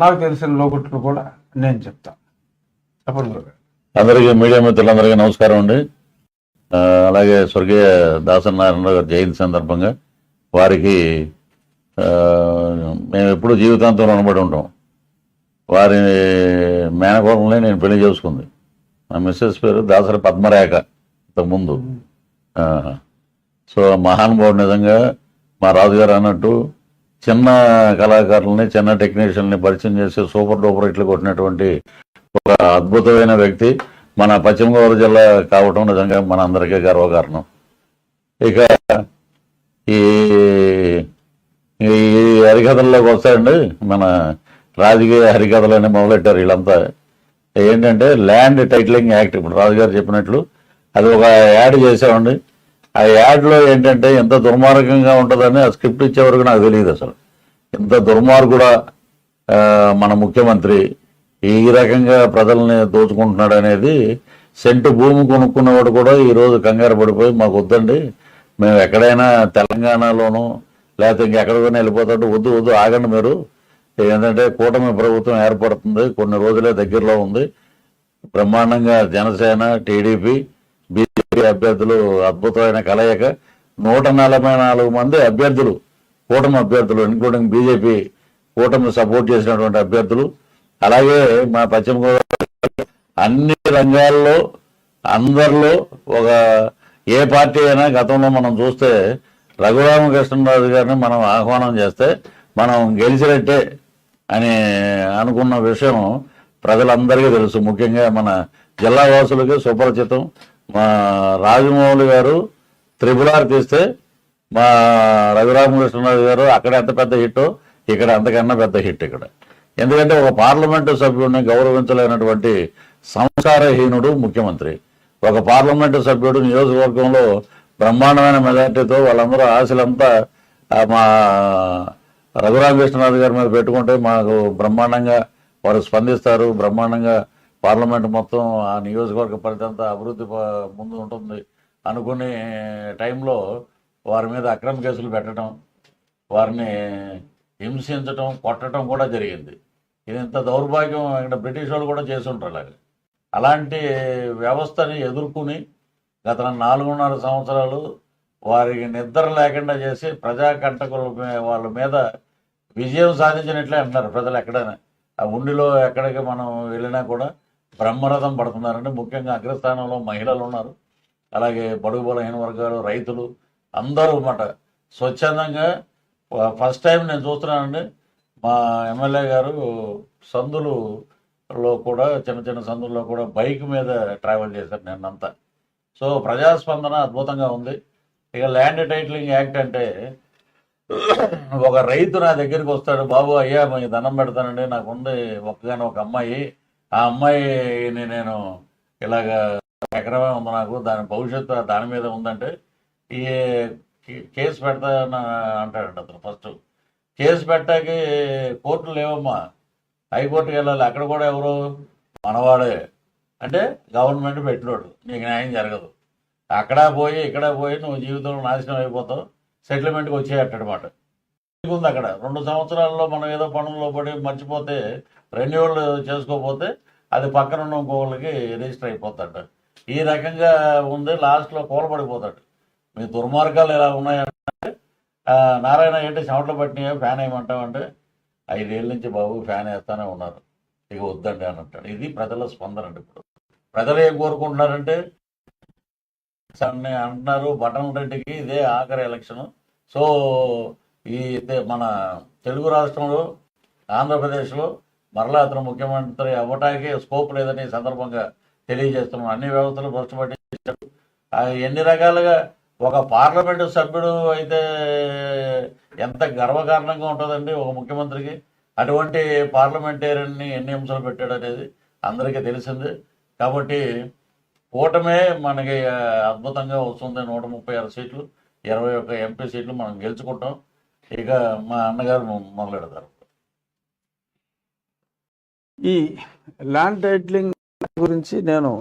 నాకు తెలిసిన లోకుట్లు కూడా నేను చెప్తాను చెప్పండి గురుగారు అందరికీ మీడియా మిత్రులందరికీ నమస్కారం అండి. అలాగే స్వర్గీయ దాసనారాయణరావు గారి జయంతి సందర్భంగా వారికి మేము ఎప్పుడు జీవితాంతం రుణపడి ఉంటాం. వారి మేనకోడల్ని నేను పెళ్ళి చేసుకుంది. మా మిస్సెస్ పేరు దాసరి పద్మరేఖ ఇంతకుముందు. సో మహానుభావుడు నిజంగా మా రాజుగారు అన్నట్టు చిన్న కళాకారులని చిన్న టెక్నీషియన్ని పరిచయం చేసి సూపర్ డూపర్ ఇట్లు కొట్టినటువంటి ఒక అద్భుతమైన వ్యక్తి. మన పశ్చిమ గోదావరి జిల్లా కావటం నిజంగా మన అందరికీ గర్వకారణం. ఇక ఈ ఈ హరికథల్లోకి వస్తాయండి మన రాజకీయ హరికథలని మొదలెట్టారు వీళ్ళంతా. ఏంటంటే ల్యాండ్ టైటిలింగ్ యాక్ట్. ఇప్పుడు రాజుగారు చెప్పినట్లు అది ఒక యాడ్ చేసామండి ఆ యాడ్లో ఏంటంటే ఎంత దుర్మార్గంగా ఉంటుందని ఆ స్క్రిప్ట్ ఇచ్చే వరకు నాకు తెలియదు అసలు. ఎంత దుర్మార్గుడ మన ముఖ్యమంత్రి ఈ రకంగా ప్రజల్ని దోచుకుంటున్నాడు అనేది సెంటు భూమి కొనుక్కున్నవాడు కూడా ఈరోజు కంగారు పడిపోయి మాకు వద్దండి మేము ఎక్కడైనా తెలంగాణలోనూ లేకపోతే ఇంకెక్కడికైనా వెళ్ళిపోతాడు వద్దు వద్దు ఆగండి మీరు. ఏంటంటే కూటమి ప్రభుత్వం ఏర్పడుతుంది కొన్ని రోజులే దగ్గరలో ఉంది. బ్రహ్మాండంగా జనసేన టీడీపీ బీజేపీ అభ్యర్థులు అద్భుతమైన కలయిక. నూట నలభై నాలుగు మంది అభ్యర్థులు కూటమి అభ్యర్థులు ఇంక్లూడింగ్ బీజేపీ కూటమి సపోర్ట్ చేసినటువంటి అభ్యర్థులు. అలాగే మా పశ్చిమ గోదావరి అన్ని రంగాల్లో అందరిలో ఒక ఏ పార్టీ అయినా గతంలో మనం చూస్తే రఘురామకృష్ణరాజు గారిని మనం ఆహ్వానం చేస్తే మనం గెలిచినట్టే అని అనుకున్న విషయం ప్రజలందరికీ తెలుసు. ముఖ్యంగా మన జిల్లా వాసులకి సుపరిచితం. మా రాజమౌళి గారు త్రిపుల్ ఆర్ తీస్తే మా రఘురామకృష్ణరాజు గారు అక్కడ ఎంత పెద్ద హిట్ ఇక్కడ అంతకన్నా పెద్ద హిట్ ఇక్కడ. ఎందుకంటే ఒక పార్లమెంటు సభ్యుడిని గౌరవించలేనటువంటి సంస్కారహీనుడు ముఖ్యమంత్రి. ఒక పార్లమెంటు సభ్యుడు నియోజకవర్గంలో బ్రహ్మాండమైన మెజార్టీతో వాళ్ళందరూ ఆశలంతా మా రఘురామకృష్ణరాజు గారి మీద పెట్టుకుంటే మాకు బ్రహ్మాండంగా వారు స్పందిస్తారు బ్రహ్మాండంగా పార్లమెంట్ మొత్తం ఆ నియోజకవర్గ పరిధి అంతా అభివృద్ధి ప- ముందు ఉంటుంది అనుకునే టైంలో వారి మీద అక్రమ కేసులు పెట్టడం వారిని హింసించటం కొట్టడం కూడా జరిగింది. ఇది ఇంత దౌర్భాగ్యం ఇక్కడ బ్రిటిష్ వాళ్ళు కూడా చేసి ఉంటారు అలాగే. అలాంటి వ్యవస్థని ఎదుర్కొని గత నాలుగున్నర సంవత్సరాలు వారికి నిద్ర లేకుండా చేసి ప్రజా కంటకుల వాళ్ళ మీద విజయం సాధించినట్లే అంటున్నారు ప్రజలు ఎక్కడైనా. ఆ ఉండిలో ఎక్కడికి మనం వెళ్ళినా కూడా బ్రహ్మరథం పడుతున్నారంటే ముఖ్యంగా అగ్రస్థానంలో మహిళలు ఉన్నారు. అలాగే బడుగు బలహీన వర్గాలు రైతులు అందరూ అన్నమాట. స్వచ్ఛందంగా ఫస్ట్ టైం నేను చూస్తున్నానండి. మా ఎమ్మెల్యే గారు సందులులో కూడా చిన్న చిన్న సందుల్లో కూడా బైక్ మీద ట్రావెల్ చేశారు నిన్నంతా సో ప్రజాస్పందన అద్భుతంగా ఉంది. ఇక ల్యాండ్ టైటిలింగ్ యాక్ట్ అంటే ఒక రైతు నా దగ్గరికి వస్తాడు బాబు అయ్యా మీకు దండం పెడతానండి. నాకు ఒక్కగానే ఒక అమ్మాయి ఆ అమ్మాయిని నేను ఇలాగ ఎకరమే ఉంది నాకు దాని భవిష్యత్తు దాని మీద ఉందంటే ఈ కేసు పెడతా అంటాడంట అతను ఫస్ట్. కేసు పెట్టాకి కోర్టులు లేవమ్మా. హైకోర్టుకి వెళ్ళాలి. అక్కడ కూడా ఎవరు మనవాడే. అంటే గవర్నమెంట్ పెట్టినోడు. నీకు న్యాయం జరగదు. అక్కడ పోయి ఇక్కడ పోయి నువ్వు జీవితంలో నాశనం అయిపోతావు. సెటిల్మెంట్కి వచ్చేయట్టమాట ఉంది అక్కడ? రెండు సంవత్సరాల్లో మనం ఏదో పనుల్లో పడి మర్చిపోతే రెన్యువల్ చేసుకోకపోతే అది పక్కన ఉన్న ఇంకోళ్ళకి రిజిస్టర్ అయిపోతాడు ఈ రకంగా ఉంది లాస్ట్లో కూలబడిపోతాడు మీ దుర్మార్గాలు ఎలా ఉన్నాయంటే నారాయణ ఏంటి చెమటలు పట్టినాయో ఫ్యాన్ వేయమంటామంటే ఐదేళ్ళ నుంచి బాబు ఫ్యాన్ వేస్తానే ఉన్నారు. ఇక వద్దండి అని అంటాడు. ఇది ప్రజల స్పందన అండి ఇప్పుడు. ప్రజలు ఏం కోరుకుంటున్నారంటే అన్ని అంటున్నారు బటన్ రెడ్డికి ఇదే ఆఖరి ఎలక్షన్. సో ఈ మన తెలుగు రాష్ట్రంలో ఆంధ్రప్రదేశ్లో మరలా అతను ముఖ్యమంత్రి అవ్వటానికి స్కోప్ లేదని సందర్భంగా తెలియజేస్తున్నాం. అన్ని వ్యవస్థలు భ్రష్టపట్టి ఎన్ని రకాలుగా ఒక పార్లమెంటు సభ్యుడు అయితే ఎంత గర్వకారణంగా ఉంటుందండి ఒక ముఖ్యమంత్రికి? అటువంటి పార్లమెంటేరియన్ని ఎన్ని అంశాలు పెట్టాడు అనేది అందరికీ తెలిసింది. కాబట్టి కూటమే మనకి అద్భుతంగా వస్తుంది. నూట ముప్పై ఆరు సీట్లు ఇరవై ఒక్క ఎంపీ సీట్లు మనం గెలుచుకుంటాం. ఇక మా అన్నగారు మొదలెడతారు. ఈ ల్యాండ్ టైటిలింగ్ గురించి నేను